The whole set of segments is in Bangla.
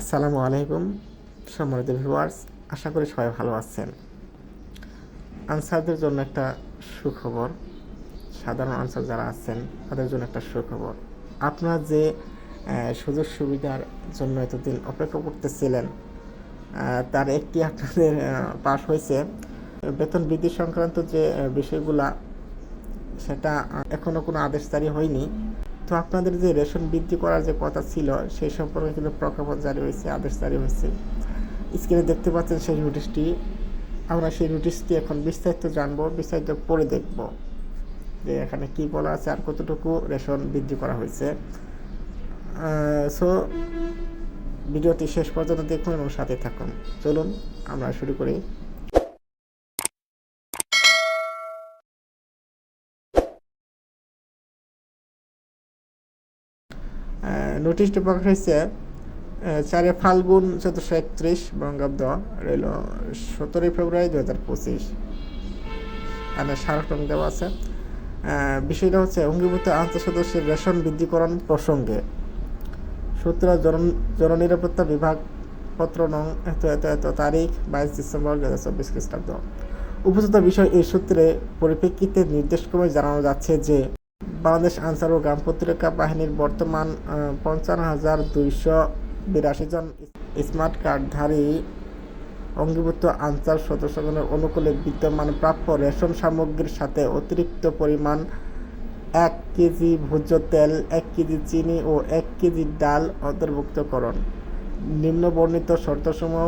আসসালামু আলাইকুম, সম্মানিত ভিউয়ার্স, আশা করি সবাই ভালো আছেন। আনসারদের জন্য একটা সুখবর, সাধারণ আনসার যারা আছেন, তাদের জন্য একটা সুখবর। আপনারা যে সুযোগ সুবিধার জন্য এতদিন অপেক্ষা করতেছিলেন তার একটি আপনাদের পাশ হয়েছে, বেতন বৃদ্ধি সংক্রান্ত যে বিষয়গুলা, সেটা এখনও কোনো আদেশ জারি হয়নি। তো আপনাদের যে রেশন বৃদ্ধি করার যে কথা ছিল, সেই সম্পর্কে কিন্তু প্রজ্ঞাপন জারি হয়েছে, আদেশ জারি হয়েছে। স্ক্রিনে দেখতে পাচ্ছেন সেই নোটিশটি। আমরা সেই নোটিশটি এখন বিস্তারিত জানব, বিস্তারিত পড়ে দেখব যে এখানে কি বলা আছে আর কতটুকু রেশন বৃদ্ধি করা হয়েছে। সো ভিডিওটি শেষ পর্যন্ত দেখুন এবং সাথে থাকুন। চলুন, আমরা শুরু করি। নোটিশটি প্রকাশ হয়েছে চারে ফাল্গুন চোদ্দোশো একত্রিশ বঙ্গাব্দ, রইল সতেরোই ফেব্রুয়ারি দু হাজার পঁচিশ। এখানে স্মারকটং দেওয়া আছে। বিষয়টা হচ্ছে অঙ্গীভূত আন্তঃ সদস্যের রেশন বৃদ্ধিকরণ প্রসঙ্গে। সূত্র জন, জননিরাপত্তা বিভাগ পত্র নং এত এত এত তারিখ বাইশ ডিসেম্বর দু হাজার চব্বিশ খ্রিস্টাব্দ। উপযুক্ত বিষয় এই সূত্রে পরিপ্রেক্ষিতে নির্দেশক্রমে জানানো যাচ্ছে যে বাংলাদেশ আনসার ও গ্রাম প্রতিরক্ষা বাহিনীর বর্তমান পঞ্চান্ন হাজার দুইশো বিরাশি জন স্মার্ট কার্ডধারী অঙ্গীভূত আনসার সদস্যগণের অনুকূলে বিদ্যমান প্রাপ্য রেশন সামগ্রীর সাথে অতিরিক্ত পরিমাণ এক কেজি ভোজ্য তেল, এক কেজি চিনি ও এক কেজি ডাল অন্তর্ভুক্তকরণ। নিম্নবর্ণিত শর্তসমূহ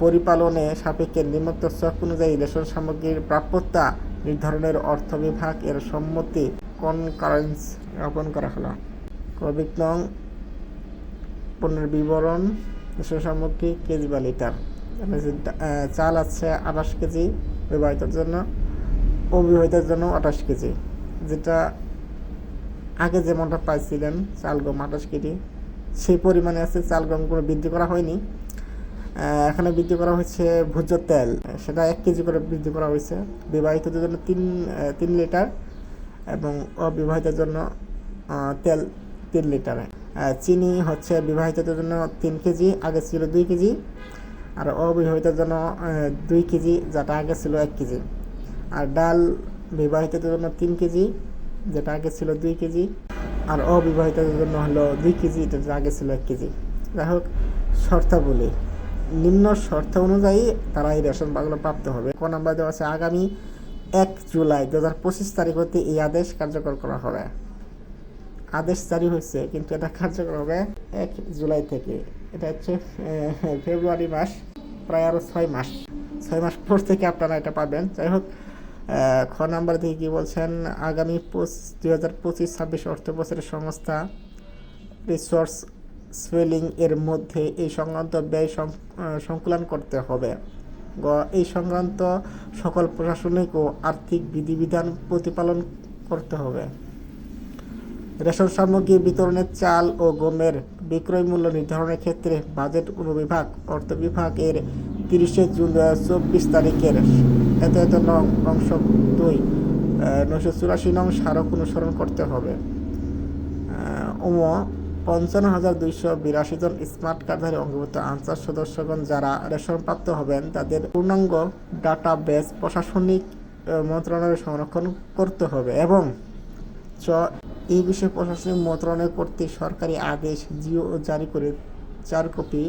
পরিপালনে সাপেক্ষে নিম্নোক্ত অনুযায়ী রেশন সামগ্রীর প্রাপ্যতা নির্ধারণের অর্থ বিভাগ এর সম্মতি কনকারেন্স জ্ঞাপন করা হলো কবিক নং পণ্যের বিবরণ রেশন সামগ্রী কেজি বা লিটার চাল আছে আঠাশ কেজি বিবাহিতের জন্য অবিবাহিতের জন্য আঠাশ কেজি। যেটা আগে যেমনটা পাইছিলেন চাল গম আঠাশ কেজি, সেই পরিমাণে আছে চাল গম কোনো বৃদ্ধি করা হয়নি। এখানে বৃদ্ধি করা হয়েছে ভোজ্য তেল। সেটা এক কেজি করে বৃদ্ধি করা হয়েছে। বিবাহিতদের জন্য তিন তিন লিটার। এবং অবিবাহিতের জন্য তেল, তিন লিটার। চিনি হচ্ছে বিবাহিতদের জন্য তিন কেজি, আগে ছিল দুই কেজি। আর অবিবাহিতের জন্য দুই কেজি, যেটা আগে ছিল এক কেজি। আর ডাল বিবাহিতদের জন্য তিন কেজি, যেটা আগে ছিল দুই কেজি। আর অবিবাহিতদের জন্য হলো দুই কেজি যেটা আগে ছিল এক কেজি। যাই হোক, শর্তাবলী। নিম্ন শর্ত অনুযায়ী তারা এই রেশন বাগুলো প্রাপ্ত হবে। কোন নাম্বার দেওয়া আছে, আগামী এক জুলাই দু হাজার পঁচিশ তারিখ হতে এই আদেশ কার্যকর করা হবে। আদেশ জারি হয়েছে, কিন্তু এটা কার্যকর হবে এক জুলাই থেকে। এটা হচ্ছে ফেব্রুয়ারি মাস, প্রায় আরও ছয় মাস। ছয় মাস পর থেকে আপনারা এটা পাবেন। যাই হোক খ নাম্বার থেকে কি বলছেন? আগামী দুই হাজার পঁচিশ, ছাব্বিশ অর্থ বছরের সংস্থা রিসোর্স সোয়েলিং এর মধ্যে এই সংক্রান্ত ব্যয় সংকুলন করতে হবে। এই সংক্রান্ত সকল প্রশাসনিক ও আর্থিক বিধিবিধান প্রতিপালন করতে হবে। রেশন সামগ্রী বিতরণের চাল ও গমের বিক্রয় মূল্য নির্ধারণের ক্ষেত্রে বাজেট অনুবিভাগ অর্থ বিভাগের তিরিশে জুন চব্বিশ তারিখের এত এত নং, অংশ দুই নশো চুরাশি নং স্মারক অনুসরণ করতে হবে। ওম পঞ্চান্ন হাজার দুইশো বিরাশি জন স্মার্ট কার্ডধারী অঙ্গভুক্ত আনসার সদস্যগণ যারা রেশনপ্রাপ্ত হবেন, তাদের পূর্ণাঙ্গ ডাটা বেস প্রশাসনিক মন্ত্রণালয়ে সংরক্ষণ করতে হবে এবং চ, এই বিষয়ে প্রশাসনিক মন্ত্রণালয় কর্তৃক সরকারি আদেশ জিও জারি করে চার কপি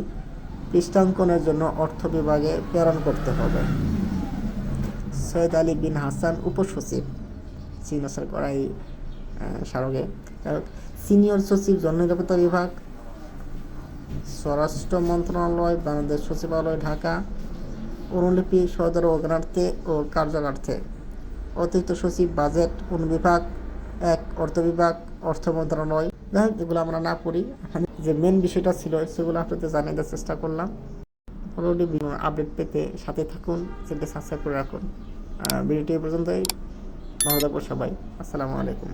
পৃষ্ঠাঙ্কনের জন্য অর্থ বিভাগে প্রেরণ করতে হবে। সৈয়দ আলী বিন হাসান উপসচিব সিগনেচার করা এই সিনিয়র সচিব জননিরাপত্তা বিভাগ, স্বরাষ্ট্র মন্ত্রণালয়, বাংলাদেশ সচিবালয়, ঢাকা অনুলিপি সদর অগ্রার্থে ও কার্যকার্থে অতিরিক্ত সচিব, বাজেট, অনুবিভাগ, এক, অর্থ বিভাগ, অর্থ মন্ত্রণালয়। যাই হোক, এগুলো আমরা না পড়ি। যে মেন বিষয়টা ছিল, সেগুলো আপনাদের জানিয়ে দেওয়ার চেষ্টা করলাম। বিভিন্ন আপডেট পেতে সাথে থাকুন সেটা সাবস্ক্রাইব করে রাখুন। ভিডিওটি পর্যন্তই। ভালো থাকব সবাই। আসসালামু আলাইকুম।